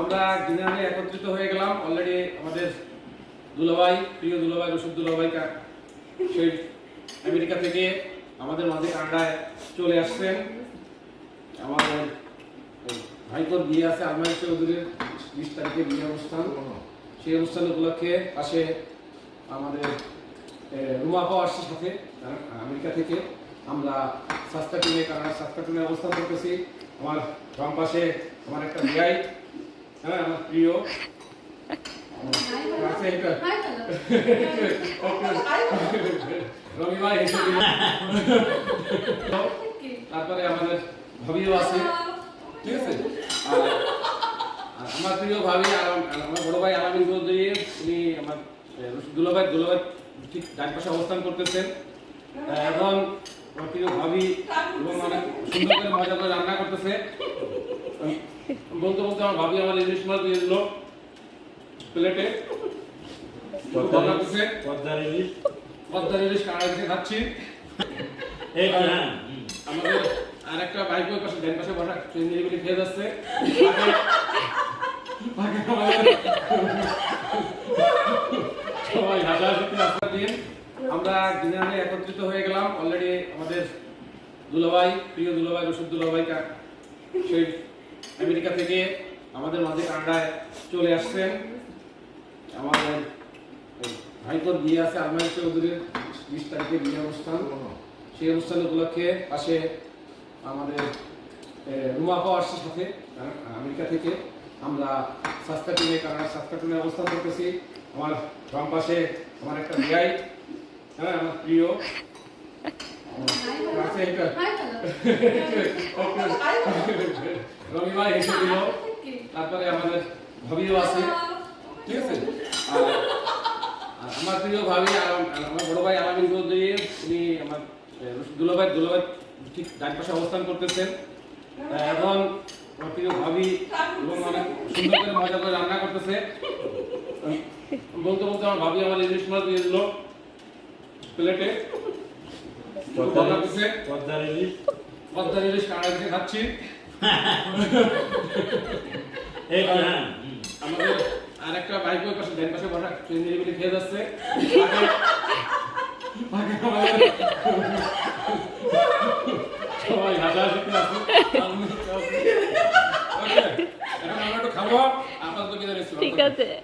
আমরা ডিনারে একত্রিত হয়ে গেলাম। অলরেডি আমাদের দুলাভাই, প্রিয় দুলাভাই রসুদ দুলাভাই সেই আমেরিকা থেকে আমাদের মাঝে কানাডায় চলে আসছেন। আমাদের ভাইকোর বিয়ে আছে, আলমারি চৌধুরীর বিশ তারিখে বিয়ে অনুষ্ঠান। সেই অনুষ্ঠান উপলক্ষে পাশে আমাদের রুমা পাওয়া আসছে সাথে আমেরিকা থেকে। আমরা সাস্তাটুনে কানাডা সাস্তাটুনে অবস্থান করতেছি। আমার বাম পাশে আমার একটা বিয়াই হ্যাঁ আমার প্রিয়। ভাই তারপরে আমাদের ভাবিও ঠিক আছে? আমার প্রিয় ভাবি আর আমার বড় ভাই উনি আমার ঠিক ডান পাশে অবস্থান করতেছেন। এখন প্রিয় ভাবি এবং অনেক সুন্দর করে মজা করে রান্না করতেছে। বলতে বলতে আমার ভাবি আমার ইলিশ মাছ দিয়ে দিল প্লেটে। পদ্মার ইলিশ। পদ্মার ইলিশ। কাঁড়া খাচ্ছি। আমাদের আর একটা বাইক ওই পাশে ডান পাশে বসা চিংড়িগুলি খেয়ে যাচ্ছে। সবাই করে আপনার দিন আমরা ডিনারে একত্রিত হয়ে গেলাম। অলরেডি আমাদের দুলাভাই, প্রিয় দুলাভাই রসুদ দুলাভাই সেই আমেরিকা থেকে আমাদের মাঝে কানাডায় চলে আসছেন। আমাদের এই ভাইকোর বিয়ে আছে আলমারি চৌধুরীর বিশ তারিখে বিয়ে অনুষ্ঠান। সেই অনুষ্ঠান উপলক্ষে পাশে আমাদের রুমা পাওয়া আসছে সাথে আমেরিকা থেকে। আমরা সাস্তাটুনে কানাডা সাস্তাটুনে অবস্থান করতেছি। আমার বাম পাশে আমার একটা বিয়াই হ্যাঁ আমার প্রিয়। এসে দিল। তারপরে আমাদের ভাবিও আছে। ঠিক আছে? আমার প্রিয় ভাবি আমার বড় ভাই আলামিন চৌধুরী উনি আমার এ, দুলাভাই দুলাভাই ঠিক ডান পাশে অবস্থান করতেছেন। এখন আমার প্রিয় ভাবি এবং অনেক সুন্দর করে মজা করে রান্না করতেছে। বলতে বলতে আমার ভাবি আমার ইলিশ মাছ দিয়ে দিল। প্লেটে খুব ভালো লাগতেছে ইলিশ পদ্মার ইলিশ কাঁড়া দিতে খাচ্ছি এই তো, হুম। আমাদের আর একটা বাইক ওই পাশে ডান পাশে বসা চিংড়িগুলি খেয়ে যাচ্ছে বাকি- বাকি আমাদের সবাই হাসাহাসি করে আছে। আমি আছি। Okay, এখন আমরা একটু খাব আপাতত বিদায় নিচ্ছি। ঠিক আছে